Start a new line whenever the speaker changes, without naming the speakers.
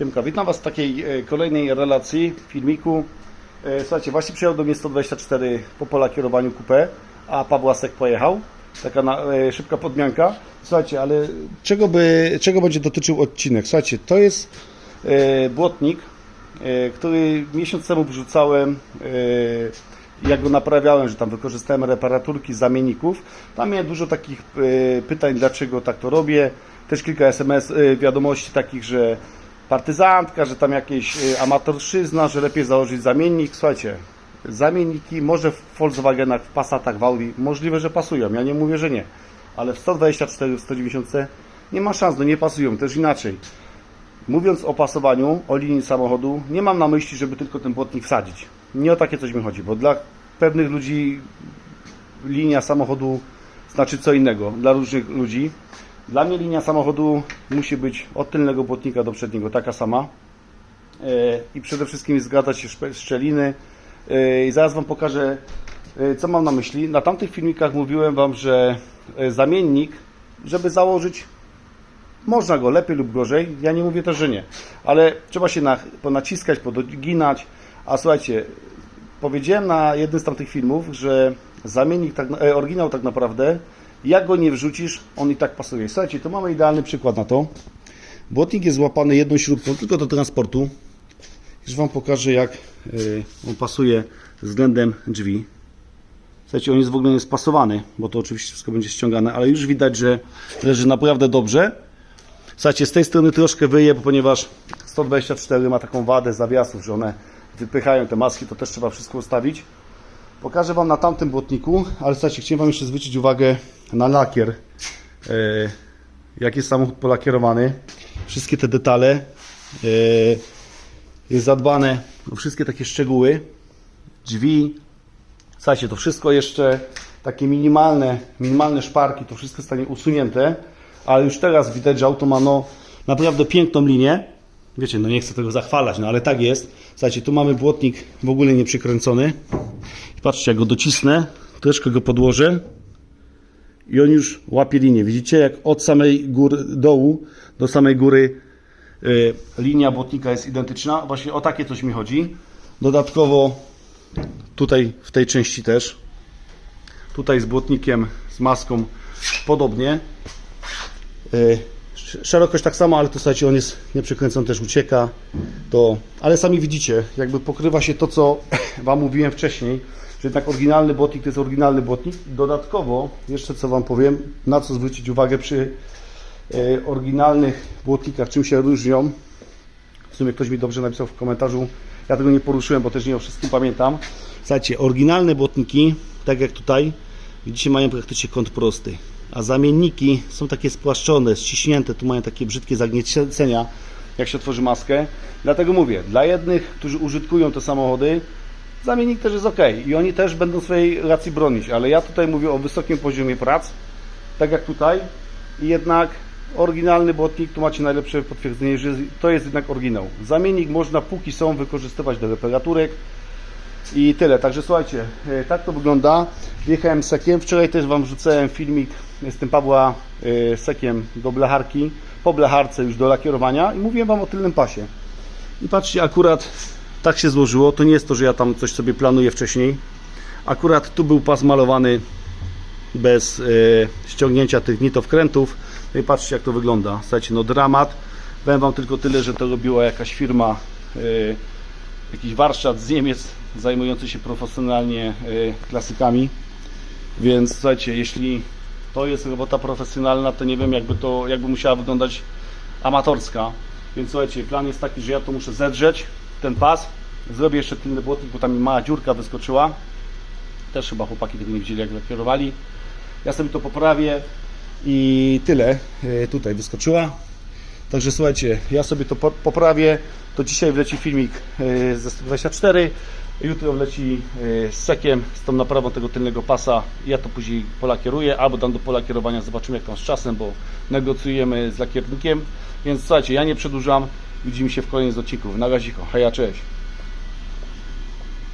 Siemka, witam Was w takiej e, kolejnej relacji, filmiku. E, Słuchajcie, właśnie przyjechał do mnie 124 po pola kierowaniu coupé, a Pawłasek pojechał. Taka na, e, szybka podmianka. Słuchajcie, ale czego, by, czego będzie dotyczył odcinek? Słuchajcie, to jest błotnik, który miesiąc temu wrzucałem, jak go naprawiałem, że tam wykorzystałem reparaturki, zamienników. Tam miałem dużo takich pytań, dlaczego tak to robię. Też kilka SMS wiadomości takich, że partyzantka, że tam jakieś e, amatorszczyzna, że lepiej założyć zamiennik. Słuchajcie, zamienniki może w Volkswagenach, w Passatach, w Audi możliwe, że pasują. Ja nie mówię, że nie. Ale w 124, w 190 nie ma szans, no nie pasują. Też inaczej. Mówiąc o pasowaniu, o linii samochodu, nie mam na myśli, żeby tylko ten błotnik wsadzić. Nie o takie coś mi chodzi, bo dla pewnych ludzi linia samochodu znaczy co innego. Dla różnych ludzi. Dla mnie linia samochodu musi być od tylnego błotnika do przedniego taka sama. E, I przede wszystkim zgadzać się szczeliny. E, I zaraz Wam pokażę, e, co mam na myśli. Na tamtych filmikach mówiłem Wam, że zamiennik, żeby założyć można go lepiej lub gorzej, ja nie mówię też, że nie, ale trzeba się na, ponaciskać, podoginać. A słuchajcie, powiedziałem na jednym z tamtych filmów, że zamiennik, tak, na- oryginał tak naprawdę, jak go nie wrzucisz, on i tak pasuje. Słuchajcie, to mamy idealny przykład na to. Błotnik jest złapany jedną śrubką tylko do transportu. Już Wam pokażę, jak y, on pasuje względem drzwi. Słuchajcie, on jest w ogóle nie spasowany, bo to oczywiście wszystko będzie ściągane, ale już widać, że leży naprawdę dobrze. Słuchajcie, z tej strony troszkę wyje, bo ponieważ 124 ma taką wadę zawiasów, że one wypychają te maski, to też trzeba wszystko ustawić. Pokażę Wam na tamtym błotniku, ale słuchajcie, chciałem Wam jeszcze zwrócić uwagę na lakier. E, jak jest samochód polakierowany. Wszystkie te detale. E, jest zadbane o wszystkie takie szczegóły. Drzwi. Słuchajcie, to wszystko jeszcze takie minimalne, minimalne szparki, to wszystko zostanie usunięte, ale już teraz widać, że auto ma no, naprawdę piękną linię. Wiecie, no nie chcę tego zachwalać, no ale tak jest. Słuchajcie, tu mamy błotnik w ogóle nie przykręcony. I patrzcie, jak go docisnę, troszkę go podłożę i on już łapie linię. Widzicie, jak od samej góry, dołu do samej góry y, linia błotnika jest identyczna. Właśnie o takie coś mi chodzi. Dodatkowo tutaj w tej części też. Tutaj z błotnikiem, z maską podobnie. Y, Szerokość tak samo, ale to słuchajcie, on jest nieprzykręcony, też ucieka. To, ale sami widzicie, jakby pokrywa się to, co Wam mówiłem wcześniej, że jednak oryginalny błotnik to jest oryginalny błotnik. Dodatkowo, jeszcze co Wam powiem, na co zwrócić uwagę przy e, oryginalnych błotnikach, czym się różnią. W sumie ktoś mi dobrze napisał w komentarzu, ja tego nie poruszyłem, bo też nie o wszystkim pamiętam. Słuchajcie, oryginalne błotniki, tak jak tutaj, widzicie, mają praktycznie kąt prosty. A zamienniki są takie spłaszczone, ściśnięte, tu mają takie brzydkie zagniecenia, jak się otworzy maskę. Dlatego mówię, dla jednych, którzy użytkują te samochody, zamiennik też jest ok i oni też będą swojej racji bronić, ale ja tutaj mówię o wysokim poziomie prac, tak jak tutaj i jednak oryginalny błotnik, tu macie najlepsze potwierdzenie, że to jest jednak oryginał. Zamiennik można póki są wykorzystywać do reparaturek i tyle. Także słuchajcie, e, tak to wygląda. Wjechałem sekiem. Wczoraj też Wam wrzucałem filmik tym Pawła e, sekiem do blecharki, po blecharce już do lakierowania i mówiłem Wam o tylnym pasie. I patrzcie, akurat tak się złożyło. To nie jest to, że ja tam coś sobie planuję wcześniej. Akurat tu był pas malowany bez e, ściągnięcia tych nitowkrętów. No i patrzcie jak to wygląda. Słuchajcie, no dramat. Powiem Wam tylko tyle, że to robiła jakaś firma, e, jakiś warsztat z Niemiec zajmujący się profesjonalnie klasykami. Więc słuchajcie, jeśli to jest robota profesjonalna, to nie wiem jakby to, jakby musiała wyglądać amatorska. Więc słuchajcie, plan jest taki, że ja to muszę zedrzeć, ten pas. Zrobię jeszcze tylny błotnik, bo tam mała dziurka wyskoczyła. Też chyba chłopaki tego nie widzieli, jak lakierowali. Ja sobie to poprawię i tyle. E, Tutaj wyskoczyła. Także słuchajcie, ja sobie to po- poprawię. To dzisiaj wleci filmik e, ze 124. Jutro wleci e, z sekiem, z tą naprawą tego tylnego pasa. Ja to później polakieruję, albo dam do polakierowania. Zobaczymy jak tam z czasem, bo negocjujemy z lakiernikiem. Więc słuchajcie, ja nie przedłużam. Widzimy się w kolejnym z odcinków. Na razie, heja, cześć.